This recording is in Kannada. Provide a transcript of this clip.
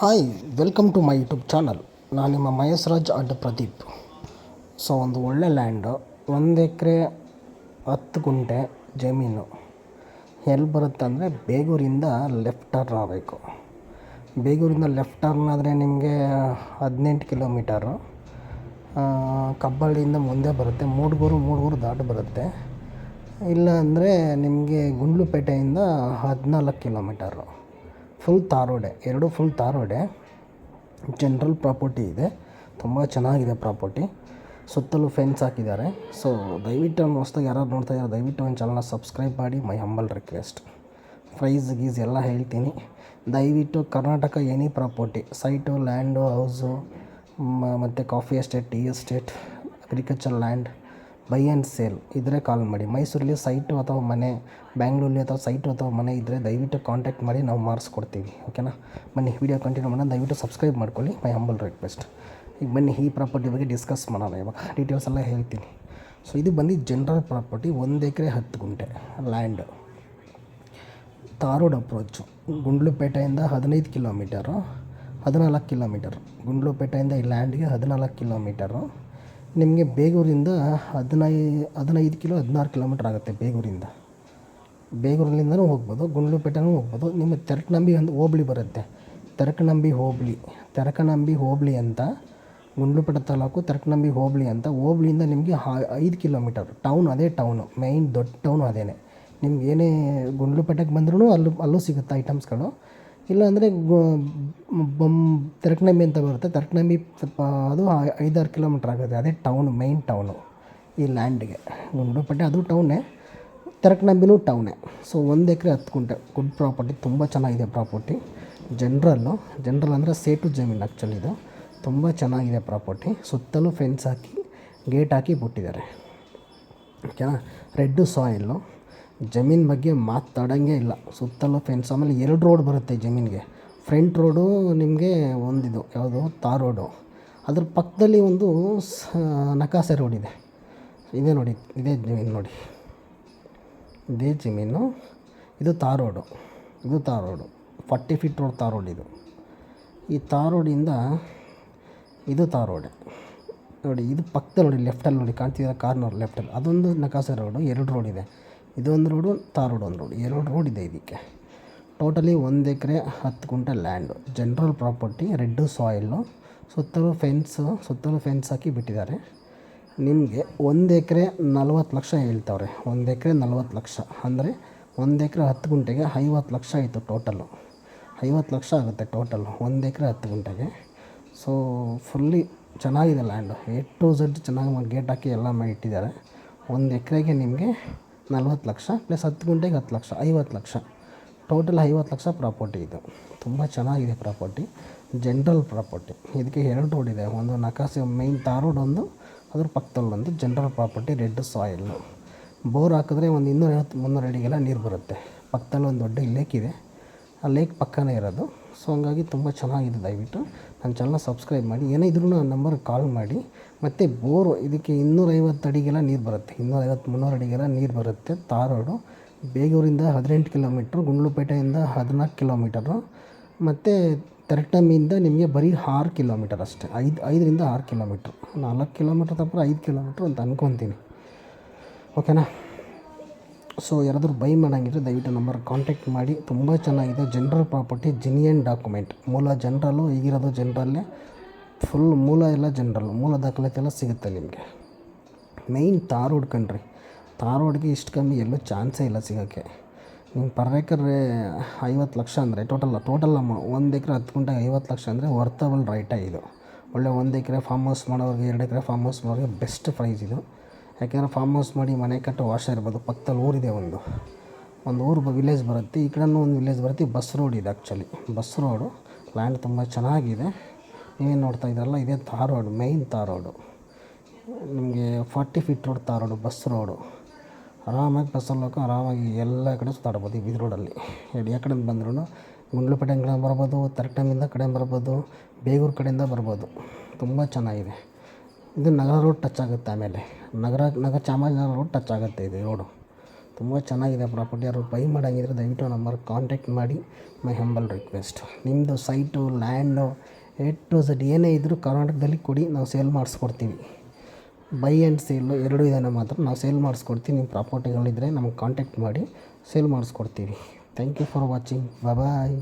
Hi welcome to my YouTube channel ನಾನು ನಿಮ್ಮ ಮಹೇಶ್ ರಾಜ್ ಅಡ್ಡ ಪ್ರದೀಪ್. ಸೊ ಒಂದು ಒಳ್ಳೆ ಲ್ಯಾಂಡು ಒಂದು ಎಕರೆ ಹತ್ತು ಗುಂಟೆ ಜಮೀನು. ಎಲ್ಲಿ ಬರುತ್ತೆ ಅಂದರೆ ಬೇಗೂರಿಂದ ಲೆಫ್ಟ್ ಟರ್ನ್ ಆಗಬೇಕು. ಬೇಗೂರಿಂದ ಲೆಫ್ಟ್ ಟರ್ನ್ ಆದರೆ ನಿಮಗೆ ಹದಿನೆಂಟು ಕಿಲೋಮೀಟರು ಕಬ್ಬಳ್ಳಿಯಿಂದ ಮುಂದೆ ಬರುತ್ತೆ. ಮೂಡ್ಗೂರು ಮೂಡ್ಗೂರು ದಾಟಿ ಬರುತ್ತೆ. ಇಲ್ಲ ಅಂದರೆ ನಿಮಗೆ ಗುಂಡ್ಲುಪೇಟೆಯಿಂದ ಹದಿನಾಲ್ಕು ಕಿಲೋಮೀಟರು ಫುಲ್ ತಾರೋಡೆ ರೋಡೆ ಎರಡು ಫುಲ್ ತಾರೋಡೆ ಜನರಲ್ ಪ್ರಾಪರ್ಟಿ ಇದೆ. ತುಂಬ ಚೆನ್ನಾಗಿದೆ ಪ್ರಾಪರ್ಟಿ ಸುತ್ತಲೂ ಫೆನ್ಸ್ ಹಾಕಿದ್ದಾರೆ. ಸೊ ದಯವಿಟ್ಟು ನಮ್ಮ ಹೊಸ್ದಾಗಿ ಯಾರು ನೋಡ್ತಾ ಇದ್ದಾರೆ ದಯವಿಟ್ಟು ಒಂದು ಚಾನಲ್ನ ಸಬ್ಸ್ಕ್ರೈಬ್ ಮಾಡಿ ಮೈ ಹಂಬಲ್ ರಿಕ್ವೆಸ್ಟ್ ಪ್ರೈಸ್ ಗೀಸ್ ಎಲ್ಲ ಹೇಳ್ತೀನಿ. ದಯವಿಟ್ಟು Karnataka any property site land house ಮತ್ತು coffee estate tea estate agriculture land buy and sale ಇದ್ದರೆ ಕಾಲ್ ಮಾಡಿ. ಮೈಸೂರಲ್ಲಿ ಸೈಟು ಅಥವಾ ಮನೆ ಬ್ಯಾಂಗ್ಳೂರಲ್ಲಿ ಅಥವಾ ಸೈಟು ಅಥವಾ ಮನೆ ಇದ್ದರೆ ದಯವಿಟ್ಟು ಕಾಂಟ್ಯಾಕ್ಟ್ ಮಾಡಿ, ನಾವು ಮಾಡಿಸ್ಕೊಡ್ತೀವಿ. ಓಕೆನಾ ಬನ್ನಿ ವಿಡಿಯೋ ಕಂಟಿನ್ಯೂ ಮಾಡೋಣ. ದಯವಿಟ್ಟು ಸಬ್ಸ್ಕ್ರೈಬ್ ಮಾಡ್ಕೊಳ್ಳಿ. ಮೈ ಹಂಬಲ್ ರಿಕ್ವೆಸ್ಟ್ ಈಗ ಬನ್ನಿ, ಈ ಪ್ರಾಪರ್ಟಿ ಬಗ್ಗೆ ಡಿಸ್ಕಸ್ ಮಾಡೋಣ ಇವಾಗ. ಡೀಟೇಲ್ಸ್ ಎಲ್ಲ ಹೇಳ್ತೀನಿ. ಸೊ ಇದು ಬಂದು ಜನರಲ್ ಪ್ರಾಪರ್ಟಿ ಒಂದು ಎಕರೆ ಹತ್ತು ಗುಂಟೆ ಲ್ಯಾಂಡ್ ತಾರೋಡ್ ಅಪ್ರೋಚು ಗುಂಡ್ಲುಪೇಟೆಯಿಂದ ಹದಿನೈದು ಕಿಲೋಮೀಟರು ಹದಿನಾಲ್ಕು ಕಿಲೋಮೀಟರು ಗುಂಡ್ಲುಪೇಟೆಯಿಂದ ಈ ಲ್ಯಾಂಡ್ಗೆ ಹದಿನಾಲ್ಕು ಕಿಲೋಮೀಟರು ನಿಮಗೆ ಬೇಗೂರಿಂದ ಹದಿನೈ, ಹದಿನೈದು ಕಿಲೋ, ಹದಿನಾರು ಕಿಲೋಮೀಟ್ರ್ ಆಗುತ್ತೆ ಬೇಗೂರಿಂದ. ಬೇಗೂರಿನಿಂದನೂ ಹೋಗ್ಬೋದು, ಗುಂಡ್ಲುಪೇಟೆನೂ ಹೋಗ್ಬೋದು. ನಿಮ್ಮ ತೆರಕನಂಬಿ ಒಂದು ಹೋಬ್ಳಿ ಬರುತ್ತೆ. ತೆರಕನಂಬಿ ಹೋಬಳಿ ತೆರಕನಂಬಿ ಹೋಬಳಿ ಅಂತ ಗುಂಡ್ಲುಪೇಟೆ ತಾಲೂಕು ತೆರಕನಂಬಿ ಹೋಬಳಿ ಅಂತ ಹೋಬ್ಳಿಯಿಂದ ನಿಮಗೆ ಐದು ಕಿಲೋಮೀಟರ್. ಟೌನ್ ಅದೇ ಟೌನು, ಮೈನ್ ದೊಡ್ಡ ಟೌನು ಅದೇ ನಿಮ್ಗೆ ಏನೇ ಗುಂಡ್ಲುಪೇಟೆಗೆ ಬಂದ್ರೂ ಅಲ್ಲೂ ಅಲ್ಲೂ ಸಿಗುತ್ತೆ ಐಟಮ್ಸ್ಗಳು ಇಲ್ಲಾಂದರೆ ಬೊಮ್ ತೆರಕನಂಬಿ ಅಂತ ಬರುತ್ತೆ. ತೆರಕನಂಬಿ ಸ್ವಲ್ಪ ಅದು ಐದಾರು ಕಿಲೋಮೀಟ್ರ್ ಆಗುತ್ತೆ. ಅದೇ ಟೌನ್ ಮೈನ್ ಟೌನು ಈ ಲ್ಯಾಂಡ್ಗೆ ಗುಂಡುಪಟ್ಟೆ ಅದು ಟೌನೇ ತರಕ್ನಂಬಿನೂ ಟೌನೇ ಸೊ ಒಂದು ಎಕರೆ ಹತ್ತು ಗುಂಟೆ. ಗುಡ್ ಪ್ರಾಪರ್ಟಿ ತುಂಬ ಚೆನ್ನಾಗಿದೆ ಪ್ರಾಪರ್ಟಿ ಜನ್ರಲ್ಲು ಜನ್ರಲ್ ಅಂದರೆ ಸೇಟು ಜಮೀನು ಆ್ಯಕ್ಚುಲಿ ಇದು. ತುಂಬ ಚೆನ್ನಾಗಿದೆ ಪ್ರಾಪರ್ಟಿ ಸುತ್ತಲೂ ಫೆನ್ಸ್ ಹಾಕಿ ಗೇಟ್ ಹಾಕಿ ಬಿಟ್ಟಿದ್ದಾರೆ. ಓಕೆನಾ? ರೆಡ್ಡು ಸಾಯಿಲು ಜಮೀನು ಬಗ್ಗೆ ಮಾತಾಡೋಂಗೆ ಇಲ್ಲ. ಸುತ್ತಲೂ ಫೆನ್ಸ್ ಆಮೇಲೆ ಎರಡು ರೋಡ್ ಬರುತ್ತೆ ಜಮೀನಿಗೆ. ಫ್ರಂಟ್ ರೋಡು ನಿಮಗೆ ಒಂದಿದು ಯಾವುದು? ತಾರ್ ರೋಡು ಅದ್ರ ಪಕ್ಕದಲ್ಲಿ ಒಂದು ನಕಾಸೆ ರೋಡ್ ಇದೆ. ಇದೇ ನೋಡಿ, ಇದೇ ಜಮೀನು ನೋಡಿ. ಇದೇ ಜಮೀನು, ಇದು ತಾರ್ ರೋಡು ಇದು tar road forty feet road tar road ಇದು. ಈ ತಾರ್ ರೋಡಿಂದ ಇದು ತಾ ರೋಡೆ ನೋಡಿ, ಇದು ಪಕ್ಕದಲ್ಲಿ ನೋಡಿ ಲೆಫ್ಟಲ್ಲಿ ನೋಡಿ ಕಾಣ್ತಿದ್ದಾರೆ ಕಾರ್ನರ್ ಲೆಫ್ಟಲ್ಲಿ ಅದೊಂದು ನಕಾಸೆ ರೋಡು ಎರಡು ರೋಡ್ ಇದೆ. ಇದೊಂದು ರೋಡು ತಾರ್ ರೋಡ್ ಒಂದು ರೋಡ್ ಎರಡು ರೋಡ್ ಇದೆ ಇದಕ್ಕೆ. ಟೋಟಲಿ ಒಂದು ಎಕರೆ, ಹತ್ತು ಗುಂಟೆ land general property red soil ಸುತ್ತಲೂ ಫೆನ್ಸು ಸುತ್ತಲೂ ಫೆನ್ಸ್ ಹಾಕಿ ಬಿಟ್ಟಿದ್ದಾರೆ. ನಿಮಗೆ ಒಂದು ಎಕರೆ ನಲ್ವತ್ತು ಲಕ್ಷ ಹೇಳ್ತವ್ರೆ. ಒಂದು ಎಕರೆ ನಲ್ವತ್ತು ಲಕ್ಷ. ಅಂದರೆ ಒಂದು ಎಕರೆ ಹತ್ತು ಗುಂಟೆಗೆ ಐವತ್ತು ಲಕ್ಷ ಆಯಿತು ಟೋಟಲು ಐವತ್ತು ಲಕ್ಷ ಆಗುತ್ತೆ ಟೋಟಲ್ ಒಂದು ಎಕರೆ ಹತ್ತು ಗುಂಟೆಗೆ. ಸೊ ಫುಲ್ಲಿ ಚೆನ್ನಾಗಿದೆ ಲ್ಯಾಂಡು ಎ ಟು ಝಡ್ ಚೆನ್ನಾಗಿ ಗೇಟ್ ಹಾಕಿ ಎಲ್ಲ ಮಾಡಿ ಇಟ್ಟಿದ್ದಾರೆ ಒಂದು ಎಕರೆಗೆ ನಿಮಗೆ ನಲ್ವತ್ತು ಲಕ್ಷ ಪ್ಲಸ್ ಹತ್ತು ಗುಂಟೆಗೆ ಹತ್ತು ಲಕ್ಷ, ಐವತ್ತು ಲಕ್ಷ. ಟೋಟಲ್ ಐವತ್ತು ಲಕ್ಷ ಪ್ರಾಪರ್ಟಿ ಇದು. ತುಂಬ ಚೆನ್ನಾಗಿದೆ ಪ್ರಾಪರ್ಟಿ ಜನ್ರಲ್ ಪ್ರಾಪರ್ಟಿ ಇದಕ್ಕೆ ಎರಡು ರೋಡ್ ಇದೆ. ಒಂದು ನಕಾಸಿ ಮೈನ್ ತಾರ್ ರೋಡ್ ಒಂದು ಅದ್ರ ಪಕ್ಕದಲ್ಲಿ ಒಂದು general property red soil bore ಹಾಕಿದ್ರೆ ಒಂದು ಇನ್ನೂರೈವತ್ತು ಮುನ್ನೂರು ಅಡಿಗೆಲ್ಲ ನೀರು ಬರುತ್ತೆ. ಪಕ್ಕದಲ್ಲಿ ಒಂದು ದೊಡ್ಡ ಲೇಕ್ ಇದೆ. ಆ ಲೇಕ್ ಪಕ್ಕನೇ ಇರೋದು. ಸೊ ಹಂಗಾಗಿ ತುಂಬ ಚೆನ್ನಾಗಿದೆ ದಯವಿಟ್ಟು ನನ್ನ ಚಾನಲ್ನ ಸಬ್ಸ್ಕ್ರೈಬ್ ಮಾಡಿ. ಏನೇ ಇದ್ರೂ ನನ್ನ ನಂಬರ್ಗೆ ಕಾಲ್ ಮಾಡಿ. ಮತ್ತು ಬೋರು ಇದಕ್ಕೆ ಇನ್ನೂರೈವತ್ತು ಅಡಿಗೆಲ್ಲ ನೀರು ಬರುತ್ತೆ. ಇನ್ನೂರೈವತ್ತು, ಮುನ್ನೂರು ಅಡಿಗೆಲ್ಲ ನೀರು ಬರುತ್ತೆ ತಾರೋಡು. ರೋಡು ಬೇಗೂರಿಂದ ಹದಿನೆಂಟು ಕಿಲೋಮೀಟ್ರು ಗುಂಡ್ಲುಪೇಟೆಯಿಂದ ಹದಿನಾಲ್ಕು ಕಿಲೋಮೀಟರು ಮತ್ತು ತೆರಟಮಿಂದ ನಿಮಗೆ ಬರೀ ಆರು ಕಿಲೋಮೀಟರ್ ಅಷ್ಟೇ. ಐದು, ಐದರಿಂದ ಆರು ಕಿಲೋಮೀಟ್ರ್ ನಾಲ್ಕು ಕಿಲೋಮೀಟ್ರ್ ತಪ್ಪ ಐದು ಕಿಲೋಮೀಟ್ರ್ ಅಂತ ಅಂದ್ಕೊತೀನಿ ಓಕೆನಾ ಸೊ ಯಾರಾದರೂ ಬೈ ಮಾಡೋಂಗಿದ್ರೆ ದಯವಿಟ್ಟು ನಂಬರ್ ಕಾಂಟ್ಯಾಕ್ಟ್ ಮಾಡಿ. ತುಂಬ ಚೆನ್ನಾಗಿದೆ. ಜನರಲ್ ಪ್ರಾಪರ್ಟಿ ಜಿನಿಯನ್ ಡಾಕ್ಯುಮೆಂಟ್ ಮೂಲ ಜನರಲ್ಲು ಈಗಿರೋದು ಜನರಲ್ಲೇ ಫುಲ್ ಮೂಲ ಎಲ್ಲ ಜನರಲ್ಲು ಮೂಲ ದಾಖಲಾತಿ ಎಲ್ಲ ಸಿಗುತ್ತೆ ನಿಮಗೆ. ಮೈನ್ ತಾರೋಡ್ ರೋಡ್ ಕಣ್ರಿ. ತಾರೋಡ್ಗೆ ರೋಡ್ಗೆ ಇಷ್ಟು ಕಮ್ಮಿ ಎಲ್ಲೂ ಚಾನ್ಸೇ ಇಲ್ಲ ಸಿಗೋಕ್ಕೆ. ನಿಮ್ಮ ಪರ್ ಐವತ್ತು ಲಕ್ಷ ಅಂದರೆ ಟೋಟಲ್ ಟೋಟಲ್ ಅಮ್ಮ ಒಂದು ಎಕರೆ ಹತ್ತು ಗುಂಟೆ ಐವತ್ತು ಲಕ್ಷ ಅಂದರೆ ವರ್ತಬಲ್ ರೈಟೇ ಇದು. ಒಳ್ಳೆ ಒಂದು ಎಕರೆ ಫಾರ್ಮ್ ಹೌಸ್ ಮಾಡೋರಿಗೆ, ಎರಡು ಎಕರೆ ಫಾರ್ಮ್ ಹೌಸ್ ಮಾಡೋರಿಗೆ ಬೆಸ್ಟ್ ಪ್ರೈಸ್ ಇದು. ಯಾಕೆಂದರೆ ಫಾರ್ಮ್ ಹೌಸ್ ಮಾಡಿ ಮನೆ ಕಟ್ಟೋ ವಾಶ ಇರ್ಬೋದು. ಪಕ್ಕದಲ್ಲಿ ಊರಿದೆ ಒಂದು. ಒಂದು ಊರು ವಿಲೇಜ್ ಬರುತ್ತೆ. ಈ ಕಡೆನೂ ಒಂದು ವಿಲೇಜ್ ಬರುತ್ತೆ. ಬಸ್ ರೋಡ್ ಇದೆ ಆ್ಯಕ್ಚುಲಿ ಬಸ್ ರೋಡು ಲ್ಯಾಂಡ್ ತುಂಬ ಚೆನ್ನಾಗಿದೆ. ನೀವೇನು ನೋಡ್ತಾ ಇದ್ದಾರಲ್ಲ, ಇದೇ tar road main tar road ನಿಮಗೆ forty feet road tar road bus road ಆರಾಮಾಗಿ ಬಸ್ಸಲ್ಲಿ ಹೋಗೋ, ಆರಾಮಾಗಿ ಎಲ್ಲ ಕಡೆ ಸುತ್ತಾಡ್ಬೋದು ಈ ಬೀದಿ ರೋಡಲ್ಲಿ ಯಾವ ಕಡೆಯಿಂದ ಬಂದ್ರೂ ಗುಂಡ್ಲುಪೇಟೆ ಕಡೆ ಬರ್ಬೋದು ತರಟಮಿಂದ ಕಡೆ ಬರ್ಬೋದು, ಬೇಗೂರು ಕಡೆಯಿಂದ ಬರ್ಬೋದು. ತುಂಬ ಚೆನ್ನಾಗಿದೆ. ಇದು ನಗರ ರೋಡ್ ಟಚ್ ಆಗುತ್ತೆ ಆಮೇಲೆ. ನಗರ ನಗರ ಚಾಮರಾಜನಗರ ರೋಡ್ ಟಚ್ ಆಗುತ್ತೆ ಇದು ರೋಡು ತುಂಬ ಚೆನ್ನಾಗಿದೆ ಪ್ರಾಪರ್ಟಿ ಯಾರು ಬೈ ಮಾಡೋಂಗಿದ್ರೆ ದಯವಿಟ್ಟು ನಂಬರ್ ಕಾಂಟ್ಯಾಕ್ಟ್ ಮಾಡಿ ಮೈ ಹಂಬಲ್ ರಿಕ್ವೆಸ್ಟ್ ನಿಮ್ಮದು site land A to Z ಏನೇ ಇದ್ದರೂ ಕರ್ನಾಟಕದಲ್ಲಿ ಕೊಡಿ, ನಾವು ಸೇಲ್ ಮಾಡಿಸ್ಕೊಡ್ತೀವಿ. ಬೈ ಆ್ಯಂಡ್ ಸೇಲು ಎರಡೂ ಇದೆ ನಮ್ಮ ಹತ್ರ ನಾವು ಸೇಲ್ ಮಾಡಿಸ್ಕೊಡ್ತೀವಿ. ನಿಮ್ಮ ಪ್ರಾಪರ್ಟಿಗಳಿದ್ದರೆ ನಮಗೆ ಕಾಂಟ್ಯಾಕ್ಟ್ ಮಾಡಿ sale ಮಾಡಿಸ್ಕೊಡ್ತೀವಿ. Thank you for watching bye